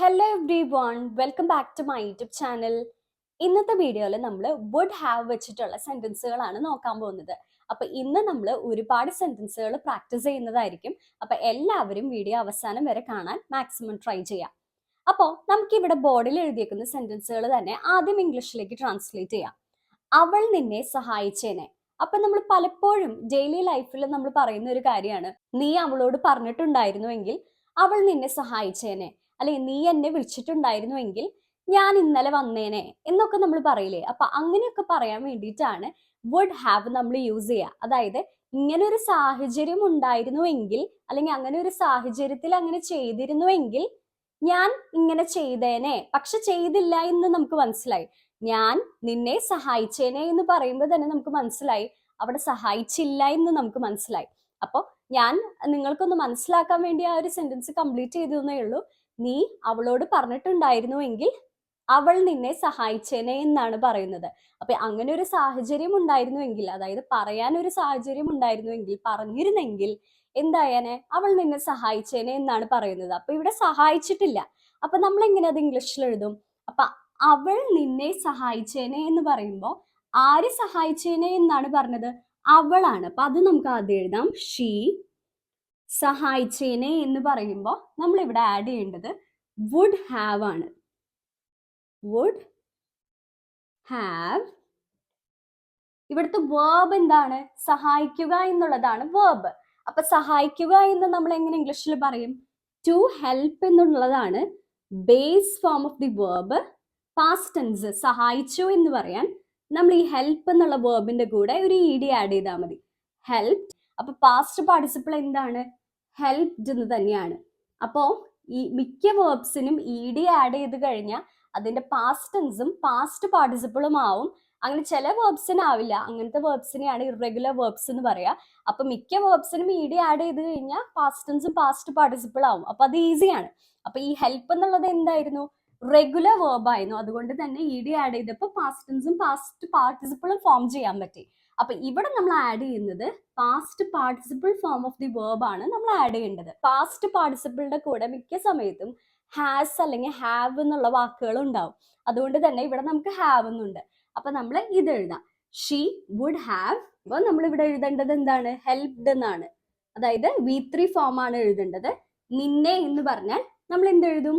Hello everyone welcome back to my YouTube channel ഇന്നത്തെ വീഡിയോയിൽ നമ്മൾ വുഡ് ഹാവ് വെച്ചിട്ടുള്ള സെന്റൻസുകളാണ് നോക്കാൻ പോകുന്നത്. അപ്പൊ ഇന്ന് നമ്മൾ ഒരുപാട് സെന്റൻസുകൾ പ്രാക്ടീസ് ചെയ്യുന്നതായിരിക്കും. അപ്പൊ എല്ലാവരും വീഡിയോ അവസാനം വരെ കാണാൻ മാക്സിമം ട്രൈ ചെയ്യാം. അപ്പോൾ നമുക്ക് ഇവിടെ ബോർഡിൽ എഴുതിയേക്കുന്ന സെന്റൻസുകൾ തന്നെ ആദ്യം ഇംഗ്ലീഷിലേക്ക് ട്രാൻസ്ലേറ്റ് ചെയ്യാം. അവൾ നിന്നെ സഹായിച്ചേനെ. അപ്പൊ നമ്മൾ പലപ്പോഴും ഡെയിലി ലൈഫിൽ നമ്മൾ പറയുന്ന ഒരു കാര്യമാണ്. നീ അവളോട് പറഞ്ഞിട്ടുണ്ടായിരുന്നുവെങ്കിൽ അവൾ നിന്നെ സഹായിച്ചേനെ. അല്ലെ നീ എന്നെ വിളിച്ചിട്ടുണ്ടായിരുന്നുവെങ്കിൽ ഞാൻ ഇന്നലെ വന്നേനെ എന്നൊക്കെ നമ്മൾ പറയില്ലേ? അപ്പൊ അങ്ങനെയൊക്കെ പറയാൻ വേണ്ടിയിട്ടാണ് വുഡ് ഹാവ് നമ്മൾ യൂസ് ചെയ്യുക. അതായത് ഇങ്ങനെ ഒരു സാഹചര്യം ഉണ്ടായിരുന്നുവെങ്കിൽ അല്ലെങ്കിൽ അങ്ങനെ ഒരു സാഹചര്യത്തിൽ അങ്ങനെ ചെയ്തിരുന്നുവെങ്കിൽ ഞാൻ ഇങ്ങനെ ചെയ്തേനെ. പക്ഷെ ചെയ്തില്ല എന്ന് നമുക്ക് മനസ്സിലായി. ഞാൻ നിന്നെ സഹായിച്ചേനെ എന്ന് പറയുമ്പോൾ തന്നെ നമുക്ക് മനസ്സിലായി. അവിടെ സഹായിച്ചില്ല എന്ന് നമുക്ക് മനസ്സിലായി. അപ്പോൾ ഞാൻ നിങ്ങൾക്കൊന്ന് മനസ്സിലാക്കാൻ വേണ്ടി ആ ഒരു സെന്റൻസ് കംപ്ലീറ്റ് ചെയ്തു എന്നേ ഉള്ളൂ. നീ അവളോട് പറഞ്ഞിട്ടുണ്ടായിരുന്നുവെങ്കിൽ അവൾ നിന്നെ സഹായിച്ചേനെ എന്നാണ് പറയുന്നത്. അപ്പൊ അങ്ങനെ ഒരു സാഹചര്യം ഉണ്ടായിരുന്നുവെങ്കിൽ അതായത് പറയാൻ ഒരു സാഹചര്യം ഉണ്ടായിരുന്നുവെങ്കിൽ പറഞ്ഞിരുന്നെങ്കിൽ എന്തായാനെ? അവൾ നിന്നെ സഹായിച്ചേനെ എന്നാണ് പറയുന്നത്. അപ്പൊ ഇവിടെ സഹായിച്ചിട്ടില്ല. അപ്പൊ നമ്മൾ എങ്ങനെ അത് ഇംഗ്ലീഷിൽ എഴുതും? അപ്പൊ അവൾ നിന്നെ സഹായിച്ചേനെ എന്ന് പറയുമ്പോൾ ആര് സഹായിച്ചേനെ എന്നാണ് പറഞ്ഞത്? അവളാണ്. അപ്പൊ അത് നമുക്ക് ആദ്യം എഴുതാം. ഷീ സഹായിച്ചേനെ എന്ന് പറയുമ്പോൾ നമ്മൾ ഇവിടെ ആഡ് ചെയ്യേണ്ടത് വുഡ് ഹാവ് ആണ്. വുഡ് ഹാവ് ഇവിടുത്തെ വേർബ് എന്താണ്? സഹായിക്കുക എന്നുള്ളതാണ് വേർബ് അപ്പൊ സഹായിക്കുക എന്ന് നമ്മൾ എങ്ങനെ ഇംഗ്ലീഷിൽ പറയും? ടു ഹെൽപ്പ് എന്നുള്ളതാണ് base form of the verb past tense സഹായിച്ചു എന്ന് പറയാൻ നമ്മൾ ഈ ഹെൽപ്പ് എന്നുള്ള വേർബിന്റെ കൂടെ ഒരു ഇ ഡി ആഡ് ചെയ്താൽ മതി. ഹെൽപ്പ് അപ്പൊ പാസ്റ്റ് പാർട്ടിസിപ്പിൾ എന്താണ്? ഹെൽപ്ഡ് എന്ന് തന്നെയാണ്. അപ്പോ ഈ മിക്ക വേർബ്സിനും ഇ ഡി ആഡ് ചെയ്ത് കഴിഞ്ഞാൽ അതിന്റെ പാസ്റ്റ് ടെൻസും പാസ്റ്റ് പാർട്ടിസിപ്പിളും ആവും. അങ്ങനെ ചില വേർബ്സിന് ആവില്ല. അങ്ങനത്തെ വേർബ്സിനെയാണ് ഇറഗുലർ വേർബ്സ് എന്ന് പറയാ. അപ്പൊ മിക്ക വേർബ്സിനും ഇ ഡി ആഡ് ചെയ്ത് കഴിഞ്ഞാൽ പാസ്റ്റ് ടെൻസും പാസ്റ്റ് പാർട്ടിസിപ്പിൾ ആവും. അപ്പൊ അത് ഈസിയാണ് അപ്പൊ ഈ ഹെൽപ്പ് എന്നുള്ളത് എന്തായിരുന്നു? റെഗുലർ വേർബായിരുന്നു അതുകൊണ്ട് തന്നെ ഇ ഡി ആഡ് ചെയ്തപ്പോൾ പാസ്റ്റ് ടെൻസും പാസ്റ്റ് പാർട്ടിസിപ്പിളും ഫോം ചെയ്യാൻ പറ്റി. അപ്പൊ ഇവിടെ നമ്മൾ ആഡ് ചെയ്യുന്നത് past participle form of the verb ആണ് നമ്മൾ ആഡ് ചെയ്യേണ്ടത്. പാസ്റ്റ് പാർട്ടിസിപ്പിളിന്റെ കൂടെ മിക്ക സമയത്തും ഹാസ് അല്ലെങ്കിൽ ഹാവ് എന്നുള്ള വാക്കുകൾ ഉണ്ടാവും. അതുകൊണ്ട് തന്നെ ഇവിടെ നമുക്ക് ഹാവ് എന്നുണ്ട് അപ്പൊ നമ്മൾ ഇത് എഴുതാം. ഷീ വുഡ് ഹാവ് അപ്പോൾ നമ്മൾ ഇവിടെ എഴുതേണ്ടത് എന്താണ്? ഹെൽപ്ഡ് എന്നാണ്. അതായത് വി ത്രീ ഫോം ആണ് എഴുതേണ്ടത്. നിന്നെ എന്ന് പറഞ്ഞാൽ നമ്മൾ എന്ത് എഴുതും?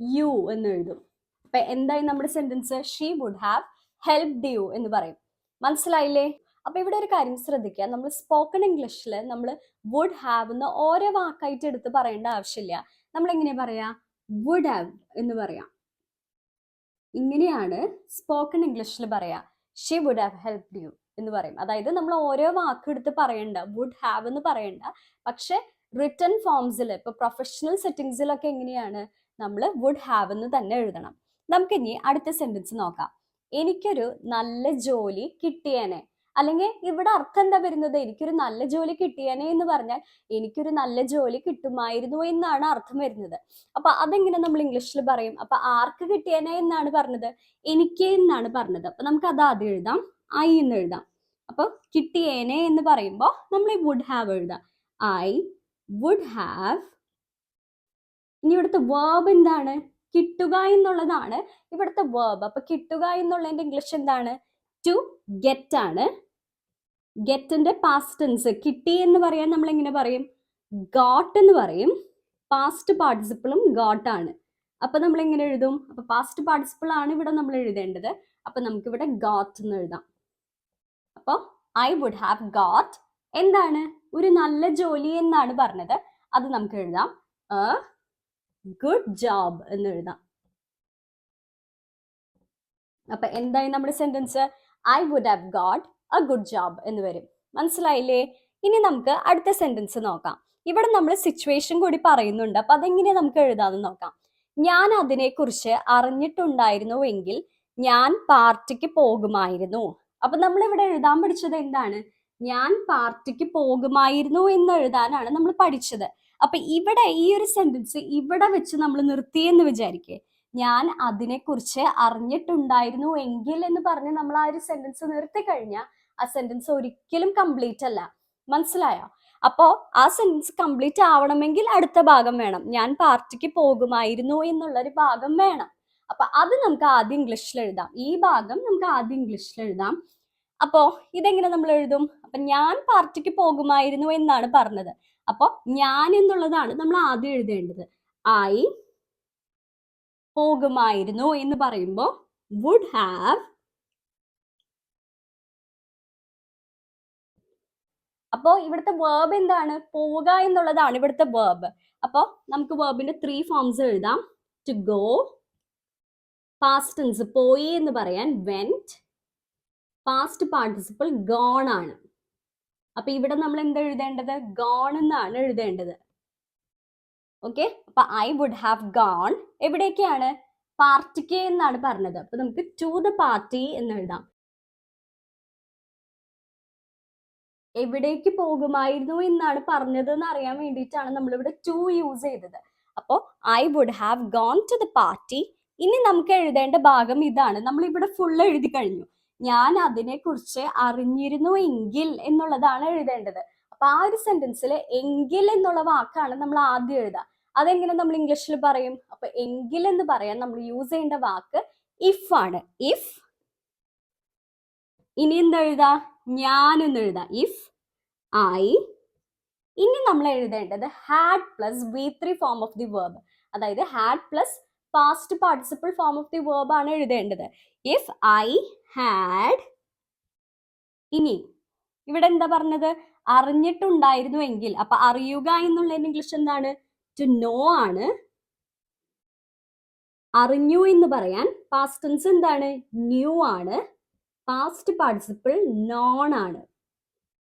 യു എന്ന് എഴുതും. അപ്പൊ എന്തായി നമ്മുടെ sentence she would have helped you എന്ന് പറയും. മനസ്സിലായില്ലേ? അപ്പൊ ഇവിടെ ഒരു കാര്യം ശ്രദ്ധിക്കുക. നമ്മൾ സ്പോക്കൺ ഇംഗ്ലീഷിൽ നമ്മൾ വുഡ് ഹാവ് എന്ന് ഓരോ വാക്കായിട്ട് എടുത്ത് പറയേണ്ട ആവശ്യമില്ല. നമ്മൾ എങ്ങനെ പറയാ? വുഡ് ഹാവ് എന്ന് പറയാം. ഇങ്ങനെയാണ് സ്പോക്കൺ ഇംഗ്ലീഷിൽ പറയാ. She would have help you എന്ന് പറയും. അതായത് നമ്മൾ ഓരോ വാക്ക് എടുത്ത് പറയണ്ട. വുഡ് ഹാവ് എന്ന് പറയണ്ട. പക്ഷെ റിട്ടേൺ ഫോംസിൽ ഇപ്പൊ പ്രൊഫഷണൽ സെറ്റിംഗ്സിലൊക്കെ എങ്ങനെയാണ്? നമ്മൾ വുഡ് ഹാവ് എന്ന് തന്നെ എഴുതണം. നമുക്കിനി അടുത്ത സെന്റൻസ് നോക്കാം. എനിക്കൊരു നല്ല ജോലി കിട്ടിയേനെ. അല്ലെങ്കിൽ ഇവിടെ അർത്ഥം എന്താ വരുന്നത്? എനിക്കൊരു നല്ല ജോലി കിട്ടിയേനെ എന്ന് പറഞ്ഞാൽ എനിക്കൊരു നല്ല ജോലി കിട്ടുമായിരുന്നു എന്നാണ് അർത്ഥം വരുന്നത്. അപ്പൊ അതെങ്ങനെ നമ്മൾ ഇംഗ്ലീഷിൽ പറയും? അപ്പൊ ആർക്ക് കിട്ടിയേനെ എന്നാണ് പറഞ്ഞത്? എനിക്ക് എന്നാണ് പറഞ്ഞത്? അപ്പൊ നമുക്ക് അത് ആദ്യം എഴുതാം. ഐ എന്ന് എഴുതാം. അപ്പൊ കിട്ടിയേനെ എന്ന് പറയുമ്പോൾ നമ്മൾ ഈ വുഡ് ഹാവ് എഴുതാം. ഐ വുഡ് ഹാവ് ഇനി ഇവിടുത്തെ വേർബ് എന്താണ്? കിട്ടുക എന്നുള്ളതാണ് ഇവിടുത്തെ വേർബ് അപ്പൊ കിട്ടുക എന്നുള്ളതിന്റെ ഇംഗ്ലീഷ് എന്താണ്? ടു ഗെറ്റ് ആണ്. ഗെറ്റിന്റെ പാസ്റ്റ് ടെൻസ് കിട്ടി എന്ന് പറയാൻ നമ്മൾ എങ്ങനെ പറയും? ഗോട്ട് എന്ന് പറയും. പാസ്റ്റ് പാർട്ടിസിപ്പിളും ആണ്. അപ്പൊ നമ്മൾ എങ്ങനെ എഴുതും? അപ്പൊ പാസ്റ്റ് പാർട്ടിസിപ്പിൾ ആണ് ഇവിടെ നമ്മൾ എഴുതേണ്ടത്. അപ്പൊ നമുക്ക് ഇവിടെ ഗോട്ട് എന്ന് എഴുതാം. അപ്പൊ ഐ വുഡ് ഹാവ് ഗോട്ട് എന്താണ്? ഒരു നല്ല ജോലി എന്നാണ് പറഞ്ഞത്. അത് നമുക്ക് എഴുതാം. ഗുഡ് ജോബ് എന്ന് എഴുതാം. അപ്പൊ എന്തായി നമ്മുടെ sentence I would have got a good job എന്ന് വരും. മനസ്സിലായില്ലേ? ഇനി നമുക്ക് അടുത്ത സെന്റൻസ് നോക്കാം. ഇവിടെ നമ്മൾ സിറ്റുവേഷൻ കൂടി പറയുന്നുണ്ട്. അപ്പൊ അതെങ്ങനെ നമുക്ക് എഴുതാമെന്ന് നോക്കാം. ഞാൻ അതിനെക്കുറിച്ച് അറിഞ്ഞിട്ടുണ്ടായിരുന്നുവെങ്കിൽ ഞാൻ പാർട്ടിക്ക് പോകുമായിരുന്നു. അപ്പൊ നമ്മൾ ഇവിടെ എഴുതാൻ പഠിച്ചത് എന്താണ്? ഞാൻ പാർട്ടിക്ക് പോകുമായിരുന്നു എന്ന് എഴുതാനാണ് നമ്മൾ പഠിച്ചത്. അപ്പൊ ഇവിടെ ഈ ഒരു സെന്റൻസ് ഇവിടെ വെച്ച് നമ്മൾ നിർത്തിയെന്ന് വിചാരിക്കേ. ഞാൻ അതിനെക്കുറിച്ച് അറിഞ്ഞിട്ടുണ്ടായിരുന്നു എങ്കിൽ എന്ന് പറഞ്ഞ് നമ്മൾ ആ ഒരു സെന്റൻസ് നിർത്തി കഴിഞ്ഞാൽ ആ സെന്റൻസ് ഒരിക്കലും കംപ്ലീറ്റ് അല്ല. മനസ്സിലായോ? അപ്പോ ആ സെന്റൻസ് കംപ്ലീറ്റ് ആവണമെങ്കിൽ അടുത്ത ഭാഗം വേണം. ഞാൻ പാർട്ടിക്ക് പോകുമായിരുന്നു എന്നുള്ളൊരു ഭാഗം വേണം. അപ്പൊ അത് നമുക്ക് ആദ്യം ഇംഗ്ലീഷിൽ എഴുതാം. ഈ ഭാഗം നമുക്ക് ആദ്യം ഇംഗ്ലീഷിൽ എഴുതാം. അപ്പോ ഇതെങ്ങനെ നമ്മൾ എഴുതും? അപ്പൊ ഞാൻ പാർട്ടിക്ക് പോകുമായിരുന്നു എന്നാണ് പറഞ്ഞത്. അപ്പൊ ഞാൻ എന്നുള്ളതാണ് നമ്മൾ ആദ്യം എഴുതേണ്ടത്. ഐ പോകുമായിരുന്നു എന്ന് പറയുമ്പോൾ വുഡ് ഹാവ് അപ്പോ ഇവിടുത്തെ വേർബ് എന്താണ്? പോവുക എന്നുള്ളതാണ് ഇവിടുത്തെ വേർബ് അപ്പോ നമുക്ക് വേർബിന്റെ ത്രീ ഫോംസ് എഴുതാം. ടു ഗോ പാസ്റ്റ് ടെൻസ് പോയി എന്ന് പറയാൻ വെന്റ് പാസ്റ്റ് പാർട്ടിസിപ്പിൾ ഗോൺ ആണ്. അപ്പൊ ഇവിടെ നമ്മൾ എന്താ എഴുതേണ്ടത്? ഗോൺ എന്നാണ് എഴുതേണ്ടത്. ഓക്കെ അപ്പൊ ഐ വുഡ് ഹാവ് ഗോൺ എവിടേക്കാണ്? പാർട്ടിക്ക് എന്നാണ് പറഞ്ഞത്. അപ്പൊ നമുക്ക് ടു ദ പാർട്ടി എന്ന് എഴുതാം. എവിടേക്ക് പോകുമായിരുന്നു എന്നാണ് പറഞ്ഞത് എന്ന് അറിയാൻ വേണ്ടിയിട്ടാണ് നമ്മളിവിടെ ടു യൂസ് ചെയ്തത്. അപ്പോൾ I would have gone to the party ഇനി നമുക്ക് എഴുതേണ്ട ഭാഗം ഇതാണ്. നമ്മൾ ഇവിടെ ഫുൾ എഴുതി കഴിഞ്ഞു. ഞാൻ അതിനെക്കുറിച്ച് അറിഞ്ഞിരുന്നു എങ്കിൽ എന്നുള്ളതാണ് എഴുതേണ്ടത്. അപ്പൊ ആ ഒരു സെന്റൻസിൽ എങ്കിൽ എന്നുള്ള വാക്കാണ് നമ്മൾ ആദ്യം എഴുതുക അതെങ്ങനെ നമ്മൾ ഇംഗ്ലീഷിൽ പറയും? അപ്പൊ എങ്കിൽ എന്ന് പറയാൻ നമ്മൾ യൂസ് ചെയ്യേണ്ട വാക്ക് ഇഫ് ആണ്. ഇഫ് ഇനി എന്തെഴുതാ ഞാൻ എന്ന് എഴുതാ. ഇഫ് ഐ ഇനി നമ്മൾ എഴുതേണ്ടത് had plus V three form of the verb അതായത് had plus past participle form of the verb ആണ് എഴുതേണ്ടത്. ഇഫ് ഐ ഹാഡ് ഇനി ഇവിടെ എന്താ പറഞ്ഞത്? അറിഞ്ഞിട്ടുണ്ടായിരുന്നു എങ്കിൽ അപ്പൊ അറിയുക എന്നുള്ളതിന് ഇംഗ്ലീഷ് എന്താണ്? ടു നോ ആണ്. അറിഞ്ഞു എന്ന് പറയാൻ പാസ്റ്റ് ടെൻസ് എന്താണ്? ന്യൂ ആണ്. പാസ്റ്റ് പാർട്ടിസിപ്പിൾ നോൺ ആണ്.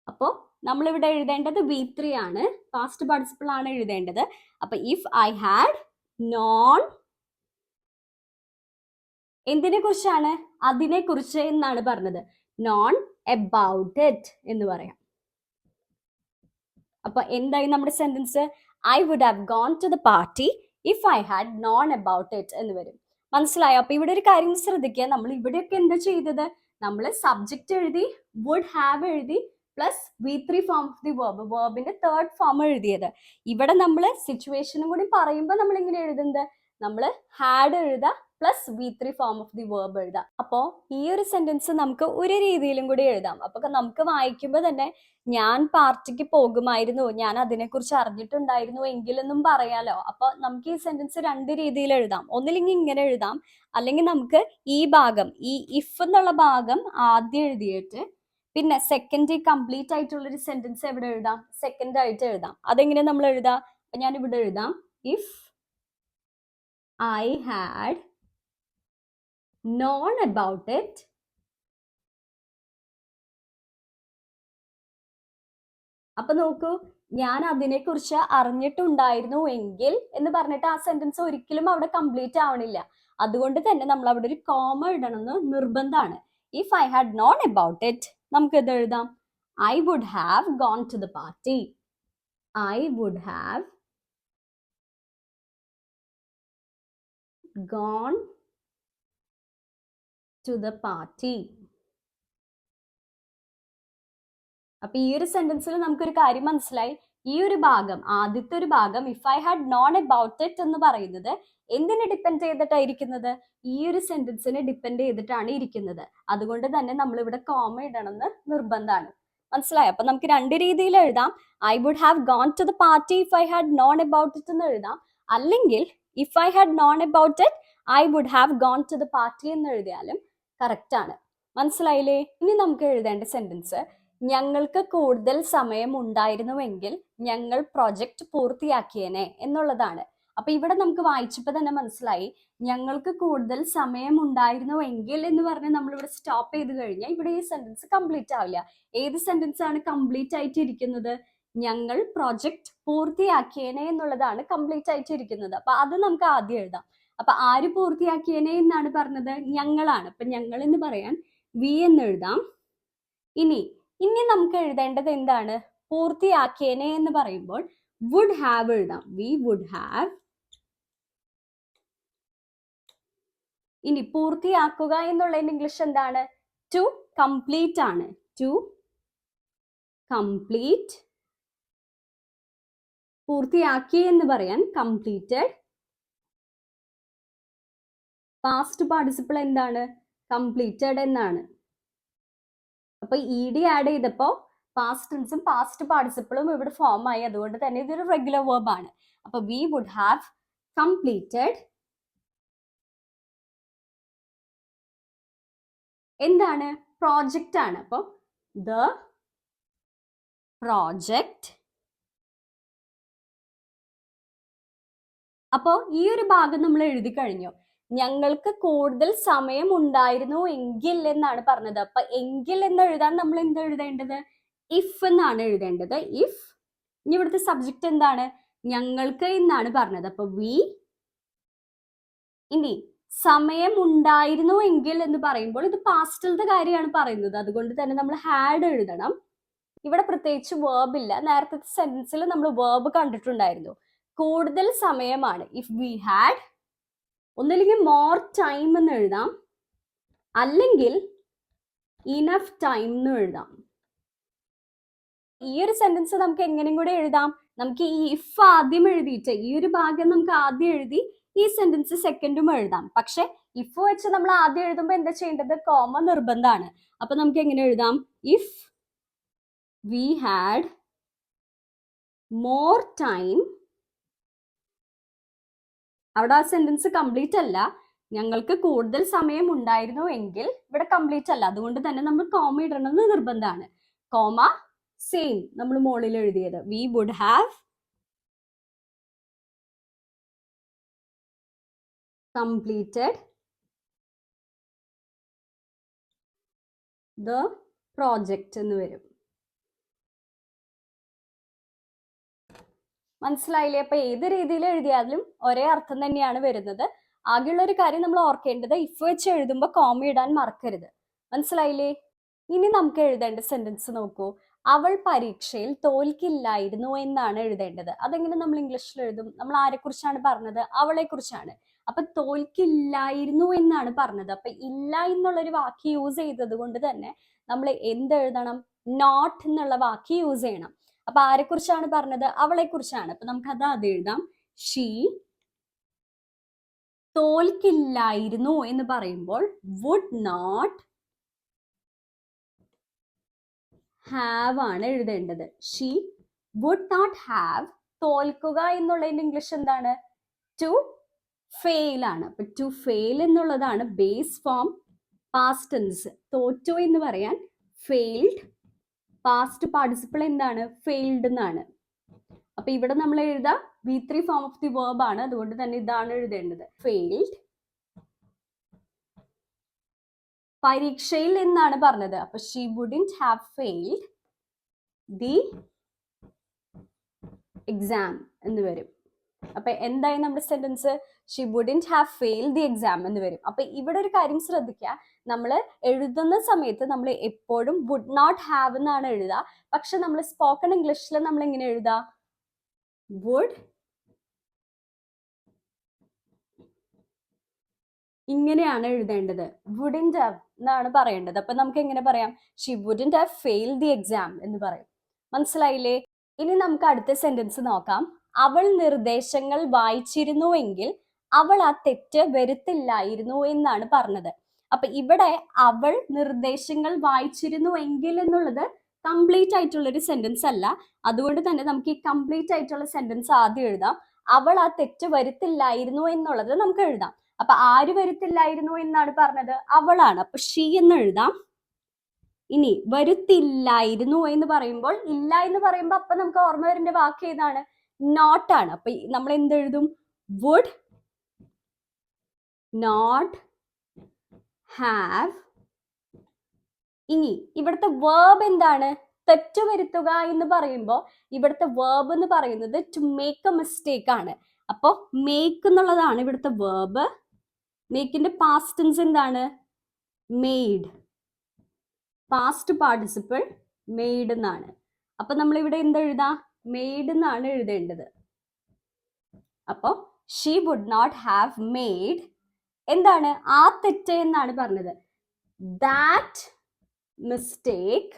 അപ്പോൾ നമ്മളിവിടെ എഴുതേണ്ടത് വി ത്രീ ആണ്. പാസ്റ്റ് പാർട്ടിസിപ്പിൾ ആണ് എഴുതേണ്ടത്. അപ്പൊ ഇഫ് ഐ ഹാഡ് നോൺ എന്തിനെ കുറിച്ചാണ് അതിനെ കുറിച്ച് എന്നാണ് പറഞ്ഞത്. നോൺ എബൌട്ട് ഇറ്റ് എന്ന് പറയാം. അപ്പൊ എന്തായി നമ്മുടെ sentence I would have gone to the party if I had known about it എന്ന് വരും. മനസ്സിലായോ? അപ്പൊ ഇവിടെ ഒരു കാര്യം ശ്രദ്ധിക്കുക. നമ്മൾ ഇവിടെയൊക്കെ എന്താ ചെയ്തത്? നമ്മൾ സബ്ജക്റ്റ് എഴുതി വുഡ് ഹാവ് എഴുതി plus V three form of the verb വേർബിന്റെ third form എഴുതിയത്. ഇവിടെ നമ്മൾ സിറ്റുവേഷനും കൂടി പറയുമ്പോൾ നമ്മൾ ഇങ്ങനെ എഴുതുന്നത്. നമ്മൾ ഹാഡ് എഴുതുക plus V three form of the verb എഴുതാം. അപ്പോൾ ഈ ഒരു സെന്റൻസ് നമുക്ക് ഒരു രീതിയിലും കൂടി എഴുതാം. അപ്പൊ നമുക്ക് വായിക്കുമ്പോൾ തന്നെ ഞാൻ പാർട്ടിക്ക് പോകുമായിരുന്നു ഞാൻ അതിനെക്കുറിച്ച് അറിഞ്ഞിട്ടുണ്ടായിരുന്നു എങ്കിലൊന്നും പറയാലോ. അപ്പൊ നമുക്ക് ഈ സെന്റൻസ് രണ്ട് രീതിയിൽ എഴുതാം. ഒന്നില്ലെങ്കിൽ ഇങ്ങനെ എഴുതാം. അല്ലെങ്കിൽ നമുക്ക് ഈ ഭാഗം ഈ ഇഫ് എന്നുള്ള ഭാഗം ആദ്യം എഴുതിയിട്ട് പിന്നെ സെക്കൻഡ് കംപ്ലീറ്റ് ആയിട്ടുള്ള ഒരു സെന്റൻസ് എവിടെ എഴുതാം? സെക്കൻഡ് ആയിട്ട് എഴുതാം. അതെങ്ങനെ നമ്മൾ എഴുതാം? ഞാൻ ഇവിടെ എഴുതാം. If I had known about it. അപ്പൊ നോക്കൂ ഞാൻ അതിനെക്കുറിച്ച് അറിഞ്ഞിട്ടുണ്ടായിരുന്നു എങ്കിൽ എന്ന് പറഞ്ഞിട്ട് ആ സെന്റൻസ് ഒരിക്കലും അവിടെ കംപ്ലീറ്റ് ആവണില്ല. അതുകൊണ്ട് തന്നെ നമ്മൾ അവിടെ ഒരു കോമ ഇടണമെന്ന് നിർബന്ധമാണ്. If I had known about it നമുക്ക് ഇത് എഴുതാം. I would have gone to the party I would have gone to the party. അപ്പൊ ഈ ഒരു സെന്റൻസിൽ നമുക്കൊരു കാര്യം മനസ്സിലായി. ഈ ഒരു ഭാഗം ആദ്യത്തെ ഒരു ഭാഗം if I had known about it എന്ന് പറയുന്നത് എന്തിനെ ഡിപ്പെൻഡ് ചെയ്തിട്ടായിരിക്കുന്നത്? ഈ ഒരു സെന്റൻസിനെ ഡിപ്പെൻഡ് ചെയ്തിട്ടാണ് ഇരിക്കുന്നത്. അതുകൊണ്ട് തന്നെ നമ്മൾ ഇവിടെ കോമ ഇടണമെന്ന് നിർബന്ധമാണ്. മനസ്സിലായോ? അപ്പൊ നമുക്ക് രണ്ട് രീതിയിൽ എഴുതാം. I would have gone to the party if I had known about it എന്ന് എഴുതാം. അല്ലെങ്കിൽ if I had known about it I would have gone to the party എന്ന് എഴുതിയാലും കറക്റ്റ് ആണ്. മനസ്സിലായില്ലേ? ഇനി നമുക്ക് എഴുതേണ്ട സെന്റൻസ് ഞങ്ങൾക്ക് കൂടുതൽ സമയം ഉണ്ടായിരുന്നുവെങ്കിൽ ഞങ്ങൾ പ്രൊജക്ട് പൂർത്തിയാക്കിയേനെ എന്നുള്ളതാണ്. അപ്പൊ ഇവിടെ നമുക്ക് വായിച്ചപ്പോൾ തന്നെ മനസ്സിലായി. ഞങ്ങൾക്ക് കൂടുതൽ സമയം ഉണ്ടായിരുന്നുവെങ്കിൽ എന്ന് പറഞ്ഞ് നമ്മൾ ഇവിടെ സ്റ്റോപ്പ് ചെയ്ത് കഴിഞ്ഞാൽ ഇവിടെ ഈ സെന്റൻസ് കംപ്ലീറ്റ് ആവില്ല. ഏത് സെന്റൻസ് ആണ് കംപ്ലീറ്റ് ആയിട്ട് ഇരിക്കുന്നത്? ഞങ്ങൾ പ്രൊജക്ട് പൂർത്തിയാക്കിയേനെ എന്നുള്ളതാണ് കംപ്ലീറ്റ് ആയിട്ട് ഇരിക്കുന്നത് അപ്പൊ അത് നമുക്ക് ആദ്യം എഴുതാം. അപ്പൊ ആര് പൂർത്തിയാക്കിയേനെ എന്നാണ് പറഞ്ഞത്? ഞങ്ങളാണ്. അപ്പൊ ഞങ്ങൾ എന്ന് പറയാൻ വി എന്ന് എഴുതാം. ഇനി ഇനി നമുക്ക് എഴുതേണ്ടത് എന്താണ്? പൂർത്തിയാക്കിയേനെ എന്ന് പറയുമ്പോൾ വുഡ് ഹാവ് എഴുതാം. വി വുഡ് ഹാവ് ഇനി പൂർത്തിയാക്കുക എന്നുള്ളതിന്റെ ഇംഗ്ലീഷ് എന്താണ്? ടു കംപ്ലീറ്റ് ആണ്. ടു കംപ്ലീറ്റ് പൂർത്തിയാക്കി എന്ന് പറയാൻ കംപ്ലീറ്റഡ് പാസ്റ്റ് പാർട്ടിസിപ്പിൾ എന്താണ്? കംപ്ലീറ്റഡ് എന്നാണ്. അപ്പൊ ഇ ഡി ആഡ് ചെയ്തപ്പോ പാസ്റ്റ് ടെൻസും പാസ്റ്റ് പാർട്ടിസിപ്പിളും ഇവിടെ ഫോം ആയി. അതുകൊണ്ട് തന്നെ ഇതൊരു റെഗുലർ വേർബ് ആണ്. അപ്പൊ വി വുഡ് ഹാവ് കംപ്ലീറ്റഡ് എന്താണ്? പ്രോജക്റ്റ് ആണ്. അപ്പോൾ ദ പ്രോജക്റ്റ് അപ്പോൾ ഈ ഒരു ഭാഗം നമ്മൾ എഴുതി കഴിഞ്ഞു. ഞങ്ങൾക്ക് കൂടുതൽ സമയം ഉണ്ടായിരുന്നു എങ്കിൽ എന്നാണ് പറഞ്ഞത്. അപ്പൊ എങ്കിൽ എന്ന് എഴുതാൻ നമ്മൾ എന്ത് എഴുതേണ്ടത്? ഇഫ് എന്നാണ് എഴുതേണ്ടത്. ഇഫ് ഇനി ഇവിടുത്തെ സബ്ജക്റ്റ് എന്താണ്? ഞങ്ങൾക്ക് എന്നാണ് പറഞ്ഞത്. അപ്പൊ വി ഇനി സമയം ഉണ്ടായിരുന്നു എങ്കിൽ എന്ന് പറയുമ്പോൾ ഇത് പാസ്റ്റിലത്തെ കാര്യമാണ് പറയുന്നത്. അതുകൊണ്ട് തന്നെ നമ്മൾ ഹാഡ് എഴുതണം. ഇവിടെ പ്രത്യേകിച്ച് വേർബ് ഇല്ല. നേരത്തെ സെൻസിൽ നമ്മൾ വേർബ് കണ്ടിട്ടുണ്ടായിരുന്നു. കൂടുതൽ സമയമാണ്. ഇഫ് വി ഹാഡ് ഒന്നില്ലെങ്കിൽ മോർ ടൈം എന്ന് എഴുതാം. അല്ലെങ്കിൽ ഇനഫ് ടൈം എന്ന് എഴുതാം. ഈ ഒരു സെന്റൻസ് നമുക്ക് എങ്ങനെയും കൂടെ എഴുതാം. നമുക്ക് ഈ ഇഫ് ആദ്യം എഴുതിയിട്ട് ഈ ഒരു ഭാഗം നമുക്ക് ആദ്യം എഴുതി ഈ സെന്റൻസ് സെക്കൻഡും എഴുതാം. പക്ഷെ ഇഫ് വെച്ച് നമ്മൾ ആദ്യം എഴുതുമ്പോൾ എന്താ ചെയ്യേണ്ടത്? കോമ നിർബന്ധമാണ്. അപ്പൊ നമുക്ക് എങ്ങനെ എഴുതാം? If we had more time അവിടെ ആ സെന്റൻസ് കംപ്ലീറ്റ് അല്ല. ഞങ്ങൾക്ക് കൂടുതൽ സമയം ഉണ്ടായിരുന്നു എങ്കിൽ ഇവിടെ കംപ്ലീറ്റ് അല്ല. അതുകൊണ്ട് തന്നെ നമ്മൾ കോമ ഇടണമെന്ന് നിർബന്ധമാണ്. കോമ സെയിം നമ്മൾ മുകളിൽ എഴുതിയത്. We would have completed the project എന്ന് വരും. മനസ്സിലായില്ലേ? അപ്പൊ ഏത് രീതിയിൽ എഴുതിയാലും ഒരേ അർത്ഥം തന്നെയാണ് വരുന്നത്. ആകെയുള്ള ഒരു കാര്യം നമ്മൾ ഓർക്കേണ്ടത് ഇഫ് വെച്ച് എഴുതുമ്പോൾ കോമ ഇടാൻ മറക്കരുത്. മനസ്സിലായില്ലേ? ഇനി നമുക്ക് എഴുതേണ്ട സെന്റൻസ് നോക്കൂ. അവൾ പരീക്ഷയിൽ തോൽക്കില്ലായിരുന്നു എന്നാണ് എഴുതേണ്ടത്. അതെങ്ങനെ നമ്മൾ ഇംഗ്ലീഷിൽ എഴുതും? നമ്മൾ ആരെക്കുറിച്ചാണ് പറഞ്ഞത്? അവളെ കുറിച്ചാണ് അപ്പൊ തോൽക്കില്ലായിരുന്നു എന്നാണ് പറഞ്ഞത്. അപ്പൊ ഇല്ല എന്നുള്ളൊരു വാക്ക് യൂസ് ചെയ്തത് കൊണ്ട് തന്നെ നമ്മൾ എന്ത് എഴുതണം നോട്ട് എന്നുള്ള വാക്ക് യൂസ് ചെയ്യണം. അപ്പൊ ആരെ കുറിച്ചാണ് പറഞ്ഞത്? അവളെ കുറിച്ചാണ് അപ്പൊ നമുക്ക് അത് അത് എഴുതാം. ഷീ തോൽക്കില്ലായിരുന്നു എന്ന് പറയുമ്പോൾ വുഡ് നോട്ട് ഹാവ് ആണ് എഴുതേണ്ടത്. ഷീ വുഡ് നോട്ട് ഹാവ് തോൽക്കുക എന്നുള്ളതിന്റെ ഇംഗ്ലീഷ് എന്താണ്? ടു ഫെയിൽ ആണ്. അപ്പൊ ടു ഫെയിൽ എന്നുള്ളതാണ് ബേസ് ഫോം പാസ്റ്റൻസ് തോറ്റു എന്ന് പറയാൻ ഫെയിൽഡ് പാസ്റ്റ് പാർട്ടിസിപ്പിൾ എന്താണ്? ഫെയിൽഡ് എന്നാണ്. അപ്പൊ ഇവിടെ നമ്മൾ എഴുതാം V three form of the verb ആണ്. അതുകൊണ്ട് തന്നെ ഇതാണ് എഴുതേണ്ടത്. ഫെയിൽഡ് പരീക്ഷയിൽ എന്നാണ് പറഞ്ഞത്? അപ്പൊ she wouldn't have failed the exam എന്ന് വരും. അപ്പൊ എന്തായി നമ്മുടെ sentence she wouldn't have fail the exam എന്ന് വരും. അപ്പൊ ഇവിടെ ഒരു കാര്യം ശ്രദ്ധിക്കുക നമ്മൾ എഴുതുന്ന സമയത്ത് നമ്മൾ എപ്പോഴും വുഡ് നോട്ട് ഹാവ് എന്നാണ് എഴുതുക. പക്ഷെ നമ്മൾ സ്പോക്കൺ ഇംഗ്ലീഷിൽ നമ്മൾ എങ്ങനെ എഴുതുക? വുഡ് ഇങ്ങനെയാണ് എഴുതേണ്ടത്. വുഡിന്റ് ഹാവ് എന്നാണ് പറയേണ്ടത്. അപ്പൊ നമുക്ക് എങ്ങനെ പറയാം? She wouldn't have fail the exam എന്ന് പറയും. മനസ്സിലായില്ലേ? ഇനി നമുക്ക് അടുത്ത സെന്റൻസ് നോക്കാം. അവൾ നിർദ്ദേശങ്ങൾ വായിച്ചിരുന്നുവെങ്കിൽ അവൾ ആ തെറ്റ് വരുത്തില്ലായിരുന്നു എന്നാണ് പറഞ്ഞത്. അപ്പൊ ഇവിടെ അവൾ നിർദ്ദേശങ്ങൾ വായിച്ചിരുന്നു എങ്കിൽ എന്നുള്ളത് കംപ്ലീറ്റ് ആയിട്ടുള്ള ഒരു സെന്റൻസ് അല്ല. അതുകൊണ്ട് തന്നെ നമുക്ക് ഈ കംപ്ലീറ്റ് ആയിട്ടുള്ള സെന്റൻസ് ആദ്യം എഴുതാം. അവൾ ആ തെറ്റ് വരുത്തില്ലായിരുന്നു എന്നുള്ളത് നമുക്ക് എഴുതാം. അപ്പൊ ആര് വരുത്തില്ലായിരുന്നു എന്നാണ് പറഞ്ഞത്? അവളാണ്. അപ്പൊ ഷീ എന്ന് എഴുതാം. ഇനി വരുത്തില്ലായിരുന്നു എന്ന് പറയുമ്പോൾ ഇല്ല എന്ന് പറയുമ്പോൾ അപ്പൊ നമുക്ക് ഓർമ്മ വരേണ്ട വാക്ക് ഏതാണ്? നോട്ട് ആണ്. അപ്പൊ നമ്മൾ എന്ത് എഴുതും? വുഡ് നോട്ട് ഹാവ് ഇനി ഇവിടുത്തെ വേർബ് എന്താണ്? തെറ്റ് വരുത്തുക എന്ന് പറയുമ്പോൾ ഇവിടുത്തെ വേർബ് എന്ന് പറയുന്നത് ടു മേക്ക് എ മിസ്റ്റേക്ക് ആണ്. അപ്പോൾ മേക്ക് എന്നുള്ളതാണ് ഇവിടുത്തെ വേർബ് മേക്കിന്റെ പാസ്റ്റൻസ് എന്താണ്? മെയ്ഡ് പാസ്റ്റ് പാർട്ടിസിപ്പിൾ മെയ്ഡ് എന്നാണ്. അപ്പൊ നമ്മൾ ഇവിടെ എന്ത് എഴുതാം? മെയ്ഡ് എന്നാണ് എഴുതേണ്ടത്. അപ്പോൾ she would not have made എന്താണ്? ആ തെറ്റ് എന്നാണ് പറഞ്ഞത്. ദാറ്റ് മിസ്റ്റേക്ക്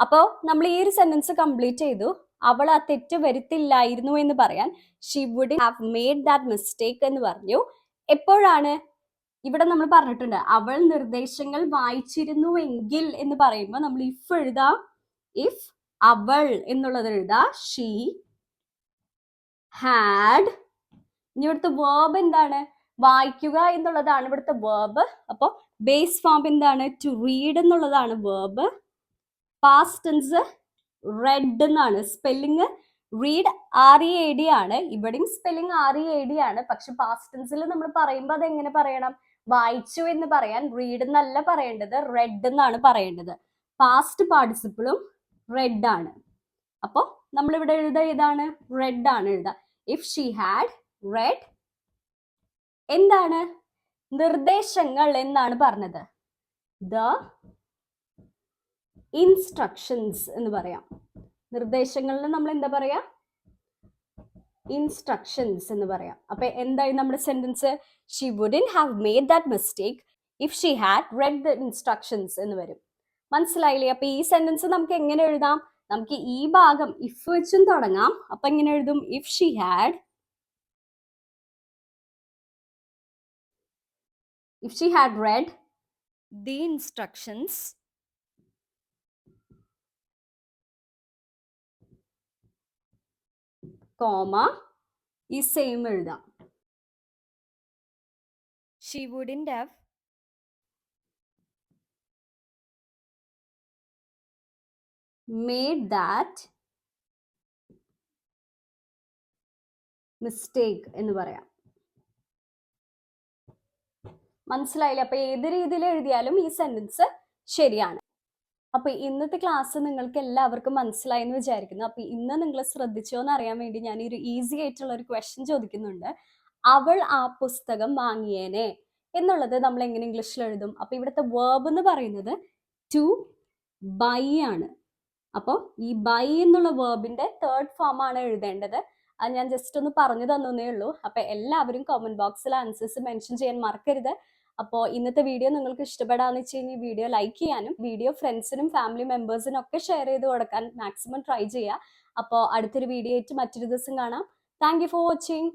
അപ്പോൾ നമ്മൾ ഈ ഒരു സെന്റൻസ് കംപ്ലീറ്റ് ചെയ്തു. അവൾ ആ തെറ്റ് വരുത്തില്ലായിരുന്നു എന്ന് പറയാൻ she would have made that mistake എന്ന് പറഞ്ഞു. എപ്പോഴാണ്? ഇവിടെ നമ്മൾ പറഞ്ഞിട്ടുണ്ട് അവൾ നിർദ്ദേശങ്ങൾ വായിച്ചിരുന്നുവെങ്കിൽ എന്ന് പറയുമ്പോൾ നമ്മൾ ഇഫ് എഴുതാം. ഇഫ് അവൾ എന്നുള്ളത് എഴുതാം. ഷീ ഹാഡ് ഇനി ഇവിടുത്തെ വേർബ് എന്താണ്? വായിക്കുക എന്നുള്ളതാണ് ഇവിടുത്തെ വേർബ് അപ്പോൾ ബേസ് ഫോം എന്താണ്? ടു റീഡ് എന്നുള്ളതാണ് വേർബ് പാസ്റ്റ് ടെൻസ് റെഡ് എന്നാണ്. Spelling read R E A D ആണ്. ഇവിടെയും spelling R E A D ആണ്. പക്ഷെ പാസ്റ്റ് ടെൻസിൽ നമ്മൾ പറയുമ്പോൾ അത് എങ്ങനെ പറയണം? വായിച്ചു എന്ന് പറയാൻ റീഡ് എന്നല്ല പറയേണ്ടത് റെഡ് എന്നാണ് പറയേണ്ടത്. പാസ്റ്റ് പാർട്ടിസിപ്പിളും റെഡ് ആണ്. അപ്പോൾ നമ്മൾ ഇവിടെ എഴുതുക ഏതാണ്? റെഡ് ആണ് എഴുതുക ഇഫ് ഷീ ഹാഡ് റെഡ് എന്താണ്? നിർദ്ദേശങ്ങൾ എന്നാണ് പറഞ്ഞത്. ദ ഇൻസ്ട്രക്ഷൻസ് എന്ന് പറയാം. നിർദ്ദേശങ്ങളിൽ നമ്മൾ എന്താ പറയാ? ഇൻസ്ട്രക്ഷൻസ് എന്ന് പറയാം. അപ്പൊ എന്തായി നമ്മുടെ sentence she wouldn't have made that mistake if she had read the instructions എന്ന് വരും. മനസ്സിലായില്ലേ? അപ്പൊ ഈ സെന്റൻസ് നമുക്ക് എങ്ങനെ എഴുതാം? നമുക്ക് ഈ ഭാഗം ഇഫ് വെച്ചും തുടങ്ങാം. അപ്പൊ എങ്ങനെ എഴുതും? If she had if she had read the instructions comma ഈ സെയിം എഴുതാം. She wouldn't have made that mistake എന്ന് പറയാം. മനസ്സിലായില്ല? അപ്പൊ ഏത് രീതിയിൽ എഴുതിയാലും ഈ സെന്റൻസ് ശരിയാണ്. അപ്പൊ ഇന്നത്തെ ക്ലാസ് നിങ്ങൾക്ക് എല്ലാവർക്കും മനസ്സിലായി എന്ന് വിചാരിക്കുന്നു. അപ്പൊ ഇന്ന് നിങ്ങൾ ശ്രദ്ധിച്ചോ എന്ന് അറിയാൻ വേണ്ടി ഞാൻ ഒരു ഈസി ആയിട്ടുള്ള ഒരു ക്വസ്റ്റ്യൻ ചോദിക്കുന്നുണ്ട്. അവൾ ആ പുസ്തകം വാങ്ങിയേനെ എന്നുള്ളത് നമ്മൾ എങ്ങനെ ഇംഗ്ലീഷിൽ എഴുതും? അപ്പൊ ഇവിടുത്തെ വേർബ് എന്ന് പറയുന്നത് ടു ബൈ ആണ്. അപ്പോൾ ഈ ബൈ എന്നുള്ള വേർബിന്റെ തേർഡ് ഫോം ആണ് എഴുതേണ്ടത്. അത് ഞാൻ ജസ്റ്റ് ഒന്ന് പറഞ്ഞു തന്നേ ഉള്ളൂ. അപ്പൊ എല്ലാവരും കമന്റ് ബോക്സിൽ ആൻസേഴ്സ് മെൻഷൻ ചെയ്യാൻ മറക്കരുത്. അപ്പോൾ ഇന്നത്തെ വീഡിയോ നിങ്ങൾക്ക് ഇഷ്ടപ്പെടാന്ന് വെച്ച് കഴിഞ്ഞാൽ വീഡിയോ ലൈക്ക് ചെയ്യാനും വീഡിയോ ഫ്രണ്ട്സിനും ഫാമിലി മെമ്പേഴ്സിനും ഒക്കെ ഷെയർ ചെയ്ത് കൊടുക്കാൻ മാക്സിമം ട്രൈ ചെയ്യുക അപ്പോൾ അടുത്തൊരു വീഡിയോ ആയിട്ട് മറ്റൊരു ദിവസം കാണാം. Thank for watching